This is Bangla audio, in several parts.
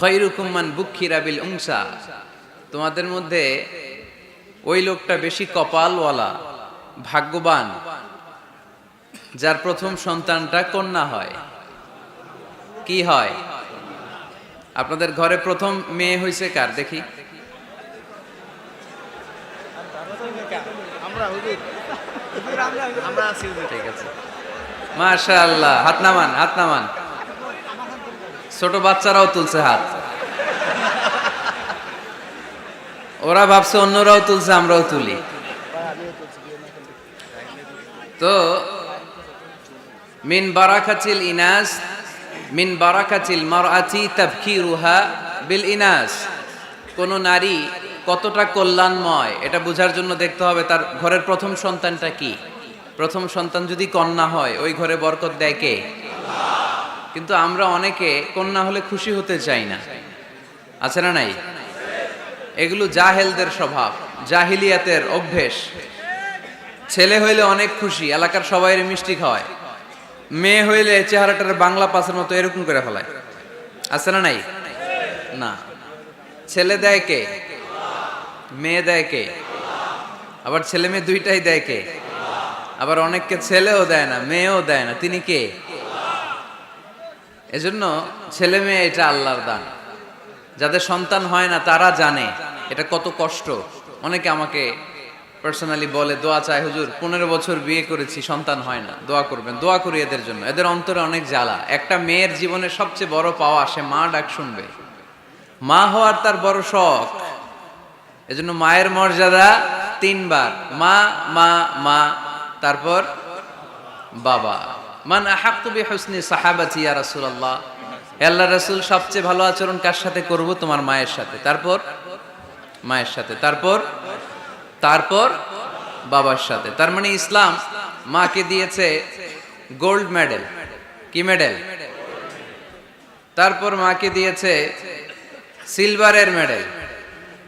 খৈরুকুম্মান বুক্ষিরা বিল উংসা। তোমাদের মধ্যে ওই লোকটা বেশি কপালওয়ালা ভাগ্যবান যার প্রথম সন্তানটা কন্যা হয়। কি হয়? আপনাদের ঘরে প্রথম মেয়ে হয়েছে কার? দেখি। ঠিক আছে। মাশাআল্লাহ হাত নামান হাত নামান। ছোট বাচ্চারাও তুলছে হাত। ওরা ভাবছে অন্যরাও তুলছে, আমরাও তুলি। তো, মিন বারাকাতিল ইনাস, মিন বারাকাতিল মারআতি তাফকিরুহা বিল ইনাস। কোন নারী কতটা কল্যাণময়, এটা বোঝার জন্য দেখতে হবে তার ঘরের প্রথম সন্তানটা কি। প্রথম সন্তান যদি কন্যা হয়, ওই ঘরে বরকত দেয় কে? কিন্তু আমরা অনেকে কন্যা হলে খুশি হতে চাই না। আছে না নাই? এগুলো জাহেলদের স্বভাব, জাহিলিয়াতের অভ্যেস। ছেলে হইলে অনেক খুশি, এলাকার সবাই মিষ্টি খাওয়ায়। মেয়ে হইলে চেহারাটার বাংলা পাসের মতো এরকম করে ফেলায়। আছে না নাই? না। ছেলে দেয় কে? মেয়ে দেয় কে? আবার ছেলে মেয়ে দুইটাই দেয় কে? আবার অনেককে ছেলেও দেয় না, মেয়েও দেয় না। তিনি কে? এজন্য ছেলে মেয়ে এটা আল্লাহর দান। যাদের সন্তান হয় না, তারা জানে এটা কত কষ্ট। অনেকে আমাকে পার্সোনালি বলে, দোয়া চায় হুজুর, পনেরো বছর বিয়ে করেছি, সন্তান হয় না, দোয়া করবেন, দোয়া করি এদের জন্য। এদের অন্তরে অনেক জ্বালা। একটা মেয়ের জীবনে সবচেয়ে বড় পাওয়া, সে মা ডাক শুনবে। মা হওয়ার তার বড় শখ। এজন্য মায়ের মর্যাদা তিনবার। মা মা মা, তারপর বাবা। মান আহাক্তু বি হুসনি সাহাবাতি ইয়া রাসূলুল্লাহ। আল্লাহ রাসূল, সবচেয়ে ভালো আচরণ কার সাথে করব? তোমার মায়ের সাথে। তারপর? মায়ের সাথে। তারপর? তারপর? বাবার সাথে। তার মানে ইসলাম মাকে দিয়েছে গোল্ড মেডেল। কি মেডেল? তারপর মাকে দিয়েছে সিলভারের মেডেল।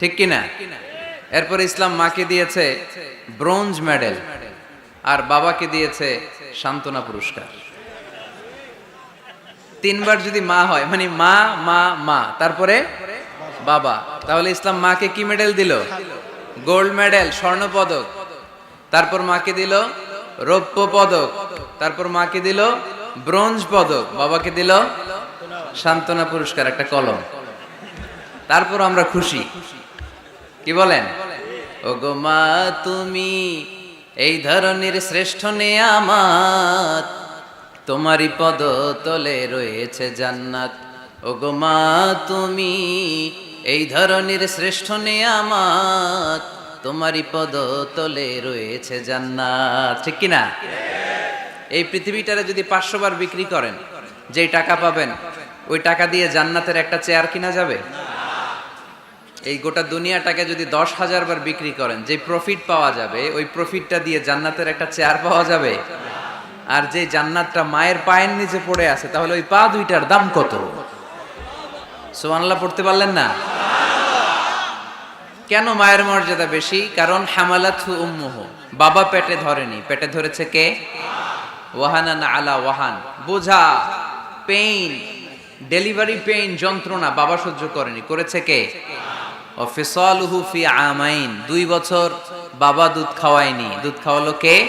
ঠিক কি না এরপর ইসলাম মাকে দিয়েছে ব্রোঞ্জ মেডেল। আর বাবাকে দিয়েছে সান্ত্বনা পুরস্কার। তিনবার যদি মা হয় মানে মা মা মা, তারপরে বাবা। তাহলে ইসলাম মাকে কি মেডেল দিল? গোল্ড মেডেল স্বর্ণ পদক। তারপর মাকে দিল রৌপ্য পদক। তারপর মাকে দিল ব্রোঞ্জ পদক। বাবাকে দিল সান্ত্বনা পুরস্কার, একটা কলম। তারপর আমরা খুশি। কি বলেন? ও গো মা, তুমি এই ধরনের শ্রেষ্ঠ নেয়ামাত তোমারই পদ তলে রয়েছে জান্নাত। ও গো মা, তুমি এই ধরনের শ্রেষ্ঠ নেয়ামাত তোমারই পদ তলে রয়েছে জান্নাত। ঠিক কিনা? এই পৃথিবীটারে যদি পাঁচশো বার বিক্রি করেন, যেই টাকা পাবেন, ওই টাকা দিয়ে জান্নাতের একটা চেয়ার কিনা যাবে? এই গোটা দুনিয়াটাকে যদি দশ হাজার বার বিক্রি করেন, যে প্রফিট পাওয়া যাবে, ওই প্রফিটটা দিয়ে জান্নাতের একটা চেয়ার পাওয়া যাবে? আর যে জান্নাতটা মায়ের পায়ের নিচে পড়ে আছে, তাহলে ওই পা দুইটার দাম কত? সোমানল্লাহ পড়তে পারলেন না? কেন মায়ের মর্যাদা বেশি? কারণ হামালাথু উম্মুহ, বাবা পেটে ধরেনি। পেটে ধরেছে কে? ওয়াহানা না আলা ওয়াহান। বোঝা পেইন ডেলিভারি পেইন যন্ত্রণা বাবা সহ্য করেনি। করেছে কে? অফিসালুহু ফি আমাইন, দুই বছর বাবা দুধ খাওয়ায়নি। দুধ খাওয়ালো কে?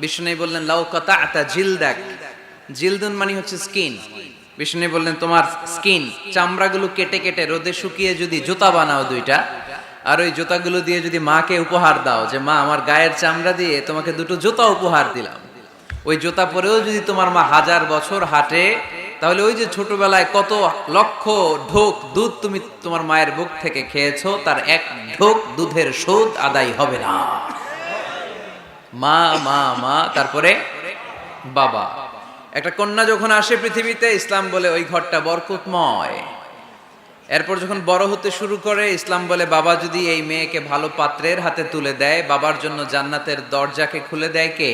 বিষ্ণু বললেন, লাউ কথা আতা জিলদাক। জিলদুন মানে হচ্ছে স্কিন। বিষ্ণু বললেন, তোমার স্কিন, চামড়াগুলো কেটে কেটে রোদে শুকিয়ে যদি জুতা বানাও দুইটা, আর ওই জুতাগুলো দিয়ে যদি মাকে উপহার দাও যে, মা, আমার গায়ের চামড়া দিয়ে তোমাকে দুটো জুতা উপহার দিলাম। ওই জুতা পরেও যদি তোমার মা হাজার বছর হাঁটে তাহলে ওই যে ছোটবেলায় কত লক্ষ ঢোক দুধ তুমি তোমার মায়ের বুক থেকে খেয়েছো, তার এক ঢোক দুধের শোধ আদায় হবে না। মা মা মা, তারপরে বাবা। একটা কন্যা যখন আসে পৃথিবীতে, ইসলাম বলে ওই ঘরটা বরকতময়। এরপর যখন বড় হতে শুরু করে, ইসলাম বলে, বাবা যদি এই মেয়েকে ভালো পাত্রের হাতে তুলে দেয়, বাবার জন্য জান্নাতের দরজাকে খুলে দেয় কে?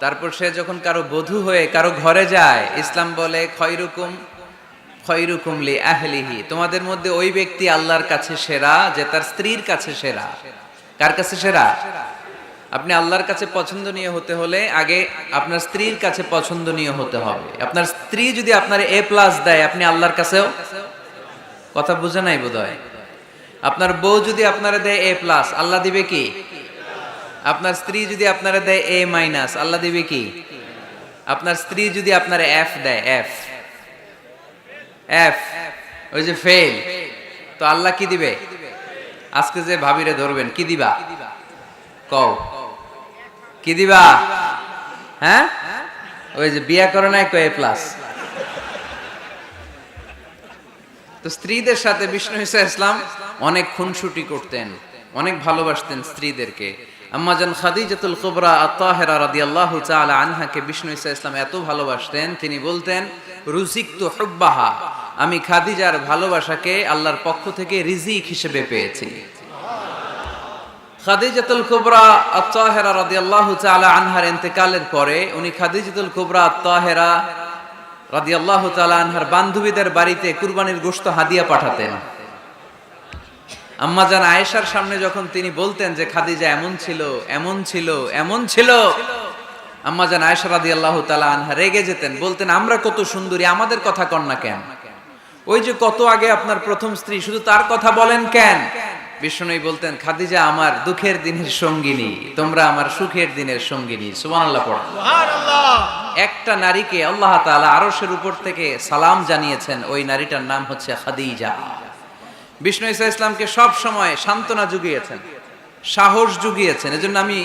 তারপর সে যখন কারও বধূ হয়ে কারও ঘরে যায়, ইসলাম বলে, খয়রুকুম খয়রুকুম লি আহলিহি। তোমাদের মধ্যে ওই ব্যক্তি আল্লাহর কাছে সেরা যে তার স্ত্রীর কাছে সেরা। কার কাছে সেরা? আপনি আল্লাহর কাছে পছন্দনীয় হতে হলে আগে আপনার স্ত্রীর কাছে পছন্দনীয় হতে হবে। আপনার স্ত্রী যদি আপনার এ প্লাস দেয়, আপনি আল্লাহর কাছেও? কথা বুঝে নাই বোধ আপনার বউ যদি আপনারা দেয় এ প্লাস আল্লাহ দিবে কি? আপনার স্ত্রী যদি আপনারা দেয় এ মাইনাস আল্লাহ দিবে কি? আপনার স্ত্রী যদি আপনার এফ দেয় এফ এফ ওই যে ফেল তো আল্লাহ কি দিবে? আজকে যে ভাবিরে ধরবেন, কি দিবা? কও। কি দিবা? হ্যাঁ? ওই যে বিয়া করে নাই কো এ প্লাস তো স্ত্রীদের সাথে বিষ্ণু ইসা ইসলাম অনেক খুনসুটি করতেন, অনেক ভালোবাসতেন স্ত্রীদেরকে। আম্মাজান খাদিজাতুল কুবরা আত্তাহেরা রাদিয়াল্লাহু তাআলা আনহাকে বিষ্ণু ইসা ইসলাম এত ভালোবাসতেন, তিনি বলতেন রুজিকতু হুব্বাহা, আমি খাদিজার ভালোবাসাকে আল্লাহর পক্ষ থেকে রিজিক হিসেবে পেয়েছি। খাদিজাতুল কুবরা আত্তাহেরা রাদিয়াল্লাহু তাআলা আনহার ইন্তেকালের পরে উনি খাদিজাতুল কুবরা আত্তাহেরা রাদিয়াল্লাহু তাআলা আনহার বান্ধবীদের বাড়িতে কুরবানির গোশত হাদিয়া পাঠাতেন। আম্মাজান আয়েশার সামনে যখন তিনি বলতেন যে খাদিজা এমন ছিল এমন ছিল এমন ছিল আম্মাজান আয়েশা রাদিয়াল্লাহু তালা আনহা রেগে যেতেন বলতেন আমরা কত সুন্দরী আমাদের কথা কন না কেন? ওই যে কত আগে আপনার প্রথম স্ত্রী শুধু তার কথা বলেন কেন? বিষ্ণুই বলতেন খাদিজা আমার দুঃখের দিনের সঙ্গিনী তোমরা আমার সুখের দিনের সঙ্গিনী। সুবহানাল্লাহ পড়ো। একটা নারীকে আল্লাহ তাআলা আরশের উপর থেকে সালাম জানিয়েছেন ওই নারীটার নাম হচ্ছে খাদিজা। বিষ্ণু ইসা ইসলামকে সব সময় সান্ত্বনা জুগিয়েছেন, সাহস জুগিয়েছেন। এজন্য আমি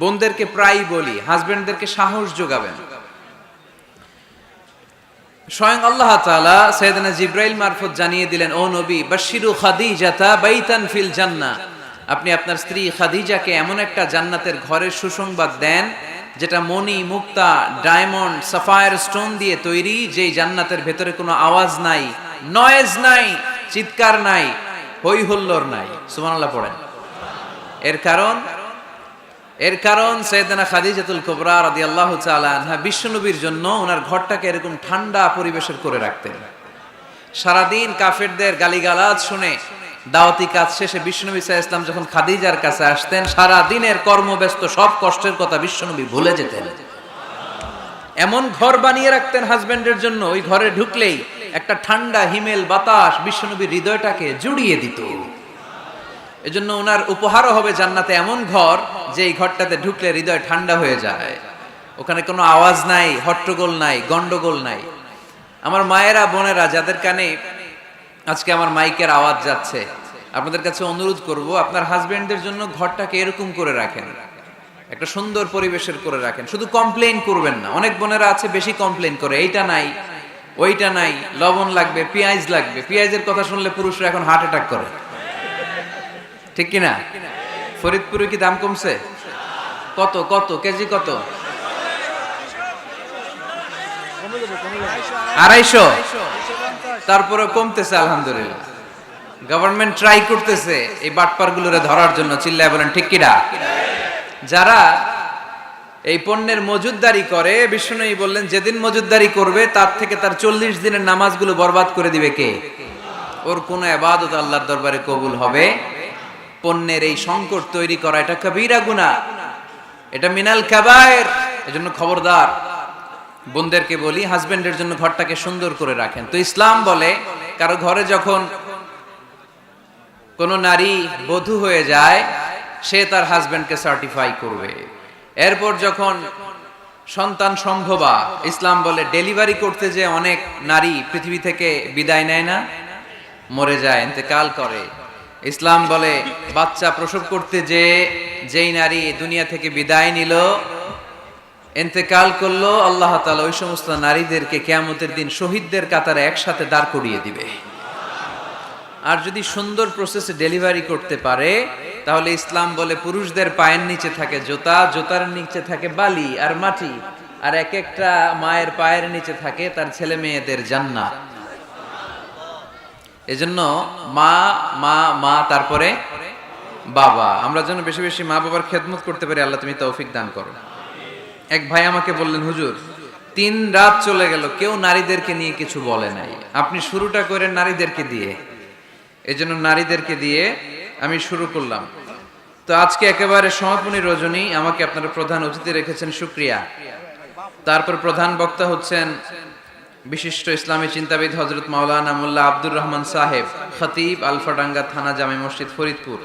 বোনদেরকে প্রায় বলি, হাজবেন্ডদেরকে সাহস যোগাবেন স্বয়ং আল্লাহ তাআলা সৈয়দনা জিব্রাইল মারফত জানিয়ে দিলেন, ও নবী বাশিরু খাদিজাতা বাইতান ফিল জান্নাহ। আপনি আপনার স্ত্রী খাদিজাকে এমন একটা জান্নাতের ঘরের সুসংবাদ দেন, যেটা মণি, মুক্তা, ডায়মন্ড, সাফায়ার স্টোন দিয়ে তৈরি, যেই জান্নাতের ভেতরে কোনো আওয়াজ নাই, নয়েজ নাই। চিৎকার নাই হই হুল্লোর নাই। সুবহানাল্লাহ পড়েন। এর কারণ? এর কারণ সৈয়দনা খাদিজাতুল কুবরা রাদিয়াল্লাহু আল্লাহ আনহা বিশ্বনবীর জন্য ওনার ঘরটাকে এরকম ঠান্ডা পরিবেশের করে রাখতেন। সারাদিন কাফেরদের গালিগালাজ শুনে দাওয়াতি কাজ শেষে বিশ্বনবী আলাইহি ইসলাম যখন খাদিজার কাছে আসতেন সারা দিনের কর্মব্যস্ত সব কষ্টের কথা বিশ্বনবী ভুলে যেতেন। এমন ঘর বানিয়ে রাখতেন হাজবেন্ডের জন্য, ওই ঘরে ঢুকলেই একটা ঠান্ডা, হিমেল বাতাস বিশ্বনবীর হৃদয়টাকে জুড়িয়ে দিত। এজন্য ওনার উপহারও হবে জান্নাতে এমন ঘর যে এই ঘরটাতে ঢুকলে হৃদয় ঠান্ডা হয়ে যায়। ওখানে কোনো আওয়াজ নাই, হট্টগোল নাই গন্ডগোল নাই। আমার মায়েরা, বোনেরা যাদের কানে আজকে আমার মাইকের আওয়াজ যাচ্ছে, আপনাদের কাছে অনুরোধ করব, আপনার হাজবেন্ডদের জন্য ঘরটাকে এরকম করে রাখেন। একটা সুন্দর পরিবেশের করে রাখেন। শুধু কমপ্লেন করবেন না, অনেক বোনেরা আছে বেশি কমপ্লেইন করে, এইটা নাই। ওইটা নাই, লবণ লাগবে, পেঁয়াজ লাগবে। পেঁয়াজের কথা শুনলে পুরুষরা এখন হার্ট অ্যাটাক করে। ঠিক কিনা? ফরিদপুরে কি দাম কমছে? কত কত, কেজি কত? আড়াইশো। তারপরে কমতেছে, আলহামদুলিল্লাহ। গভর্নমেন্ট ট্রাই করতেছে এই বাটপার গুলোরে ধরার জন্য, চিল্লায় বলেন, ঠিক কিনা? যারা এই পণ্যের মজুদদারি করে, বিষ্ণুই বললেন, যেদিন মজুদদারি করবে, তার থেকে তার চল্লিশ দিনের নামাজগুলো বরবাদ করে দিবে কে? ওর কোন আবাদত আল্লাহর দরবারে কবুল হবে। পণ্যের এই সংকট তৈরি করা, এটা কবিরা গুনাহ। এটা মিনাল কাবায়ের। এজন্য খবরদার। বোনদেরকে বলি, হাজবেন্ডের জন্য ঘরটাকে সুন্দর করে রাখেন। তো ইসলাম বলে, কারও ঘরে যখন কোন নারী বধূ হয়ে যায়, সে তার হাজবেন্ডকে সার্টিফাই করবে। এরপর যখন সন্তান সম্ভবা, ইসলাম বলে ডেলিভারি করতে যে অনেক নারী পৃথিবী থেকে বিদায় নেয় না, মরে যায়, ইন্তেকাল করে। ইসলাম বলে, বাচ্চা প্রসব করতে যে যেই নারী দুনিয়া থেকে বিদায় নিল এতেকাল করল, আল্লাহ তাআলা ওই সমস্ত নারীদেরকে কেয়ামতের দিন শহীদদের কাতারে একসাথে দাঁড় করিয়ে দিবে। আর যদি সুন্দর প্রসেসে ডেলিভারি করতে পারে তাহলে ইসলাম বলে পুরুষদের পায়ের নিচে থাকে জোতা, জোতার নিচে থাকে বালি আর মাটি। আর এক একটা মায়ের পায়ের নিচে থাকে তার ছেলে মেয়েদের জান্নাত। এজন্য মা মা মা, তারপরে বাবা। আমরা যেন বেশি বেশি মা বাবার খেদমত করতে পারি, আল্লাহ তুমি তৌফিক দান করো। এক ভাই আমাকে বললেন, হুজুর, তিন রাত চলে গেল, কেউ নারীদেরকে নিয়ে কিছু বলে নাই। আপনি শুরুটা করেন নারীদেরকে দিয়ে। এজন্য নারীদেরকে দিয়ে আমি শুরু করলাম। তো আজকে একেবারে সমাপনী রজনী আমাকে আপনারা প্রধান অতিথি রেখেছেন, সুক্রিয়া। তারপর প্রধান বক্তা হচ্ছেন বিশিষ্ট ইসলামী চিন্তাবিদ হজরত মাওলানা মোল্লা আব্দুর রহমান সাহেব, খতিব আলফাডাঙ্গা থানা জামে মসজিদ ফরিদপুর।